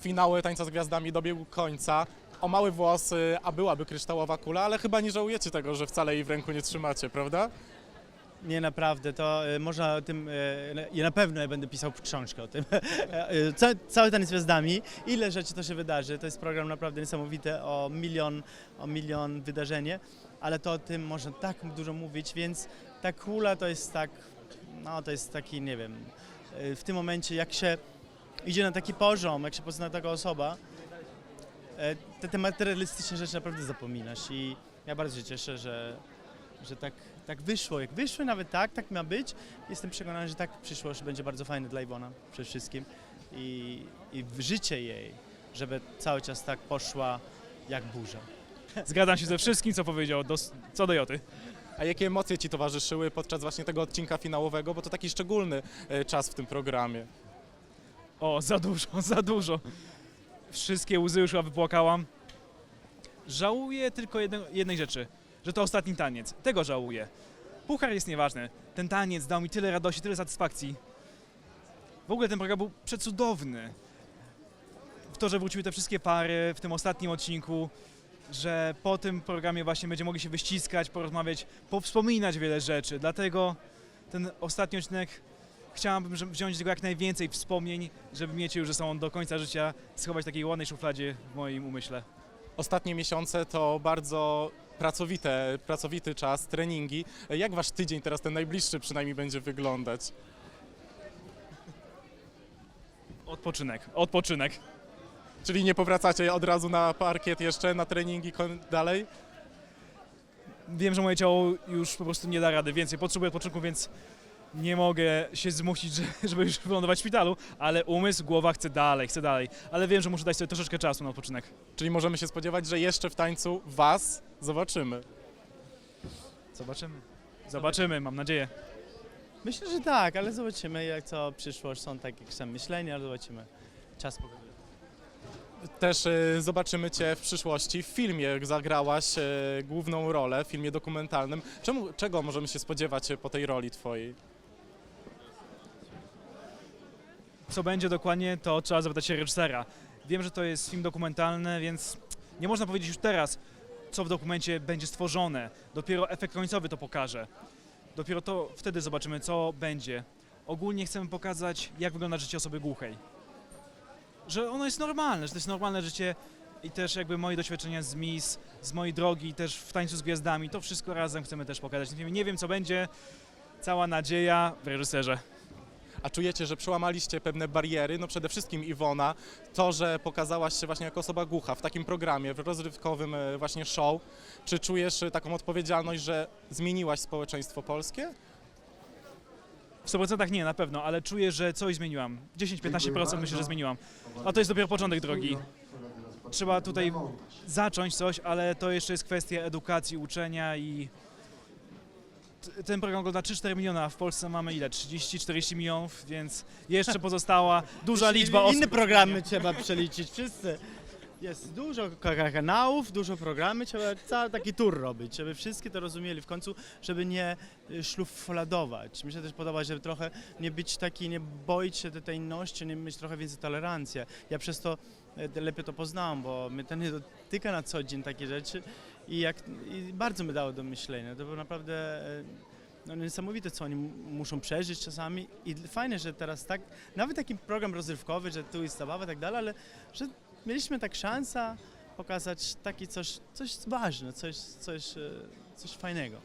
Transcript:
finały Tańca z Gwiazdami dobiegł końca. O mały włos, a byłaby kryształowa kula, ale chyba nie żałujecie tego, że wcale jej w ręku nie trzymacie, prawda? Nie, naprawdę, to e, można tym, e, ja na pewno będę pisał książkę o tym. E, Ca, cały ten z gwiazdami, ile rzeczy to się wydarzy, to jest program naprawdę niesamowity, o milion, o milion wydarzenie, ale to o tym można tak dużo mówić, więc ta kula to jest tak, no to jest taki, nie wiem, w tym momencie jak się idzie na taki poziom, jak się pozna taka osoba, e, te, te materialistyczne rzeczy naprawdę zapominasz i ja bardzo się cieszę, że, że tak, tak wyszło. Jak wyszło nawet tak, tak ma być. Jestem przekonany, że tak przyszłość będzie bardzo fajna dla Iwona przede wszystkim i, i w życie jej, żeby cały czas tak poszła jak burza. Zgadzam się ze wszystkim, co powiedział, do, co do Joty. A jakie emocje Ci towarzyszyły podczas właśnie tego odcinka finałowego, bo to taki szczególny y, czas w tym programie. O, za dużo, za dużo. Wszystkie łzy już chyba wypłakałam. Żałuję tylko jedne, jednej rzeczy, że to ostatni taniec. Tego żałuję. Puchar jest nieważny. Ten taniec dał mi tyle radości, tyle satysfakcji. W ogóle ten program był przecudowny. W to, że wróciły te wszystkie pary w tym ostatnim odcinku, że po tym programie właśnie będziemy mogli się wyściskać, porozmawiać, powspominać wiele rzeczy. Dlatego ten ostatni odcinek chciałabym żeby wziąć tego jak najwięcej wspomnień, żeby mieć je już ze sobą do końca życia, schować w takiej ładnej szufladzie w moim umyśle. Ostatnie miesiące to bardzo pracowite, pracowity czas, treningi. Jak Wasz tydzień teraz, ten najbliższy przynajmniej będzie wyglądać? Odpoczynek, odpoczynek. Czyli nie powracacie od razu na parkiet jeszcze, na treningi kon- dalej? Wiem, że moje ciało już po prostu nie da rady więcej, potrzebuję odpoczynku, więc nie mogę się zmusić, że- żeby już wylądować w szpitalu, ale umysł, głowa chce dalej, chce dalej. Ale wiem, że muszę dać sobie troszeczkę czasu na odpoczynek. Czyli możemy się spodziewać, że jeszcze w tańcu Was zobaczymy. Zobaczymy. Zobaczymy, mam nadzieję. Myślę, że tak, ale zobaczymy jak co przyszłość, są takie jakieś tam myślenia, ale zobaczymy. Czas pokaże. Też y, zobaczymy Cię w przyszłości w filmie, jak zagrałaś y, główną rolę w filmie dokumentalnym. Czemu, czego możemy się spodziewać y, po tej roli Twojej? Co będzie dokładnie, to trzeba zapytać się reżysera. Wiem, że to jest film dokumentalny, więc nie można powiedzieć już teraz, co w dokumencie będzie stworzone. Dopiero efekt końcowy to pokaże. Dopiero to wtedy zobaczymy, co będzie. Ogólnie chcemy pokazać, jak wygląda życie osoby głuchej. Że ono jest normalne, że to jest normalne życie i też jakby moje doświadczenia z MIS, z mojej drogi, też w tańcu z gwiazdami, to wszystko razem chcemy też pokazać. w tym filmie. Nie wiem, co będzie. Cała nadzieja w reżyserze. A czujecie, że przełamaliście pewne bariery? No przede wszystkim Iwona, to, że pokazałaś się właśnie jako osoba głucha w takim programie, w rozrywkowym y, właśnie show. Czy czujesz y, taką odpowiedzialność, że zmieniłaś społeczeństwo polskie? W 100% nie, na pewno, ale czuję, że coś zmieniłam. 10-15% myślę, że zmieniłam. A to jest dopiero początek drogi. Trzeba tutaj zacząć coś, ale to jeszcze jest kwestia edukacji, uczenia i ten program ogląda 3-4 miliona, a w Polsce mamy ile? 30-40 milionów, więc jeszcze pozostała duża liczba osób. Inne programy trzeba przeliczyć, wszyscy. Jest dużo ka- kanałów, dużo programy, trzeba cały taki tour robić, żeby wszyscy to rozumieli w końcu, żeby nie y, szlufladować. Mi się też podoba, żeby trochę nie być taki, nie boić się tej inności, nie mieć trochę więcej tolerancji. Ja przez to e, lepiej to poznałam, bo mnie to nie dotyka na co dzień takie rzeczy i, jak, i bardzo mi dało do myślenia. To było naprawdę e, no, niesamowite, co oni muszą przeżyć czasami i fajne, że teraz tak, nawet taki program rozrywkowy, że tu jest zabawa i tak dalej, ale że mieliśmy tak szansę pokazać taki coś, coś ważne, coś, coś, e, coś fajnego.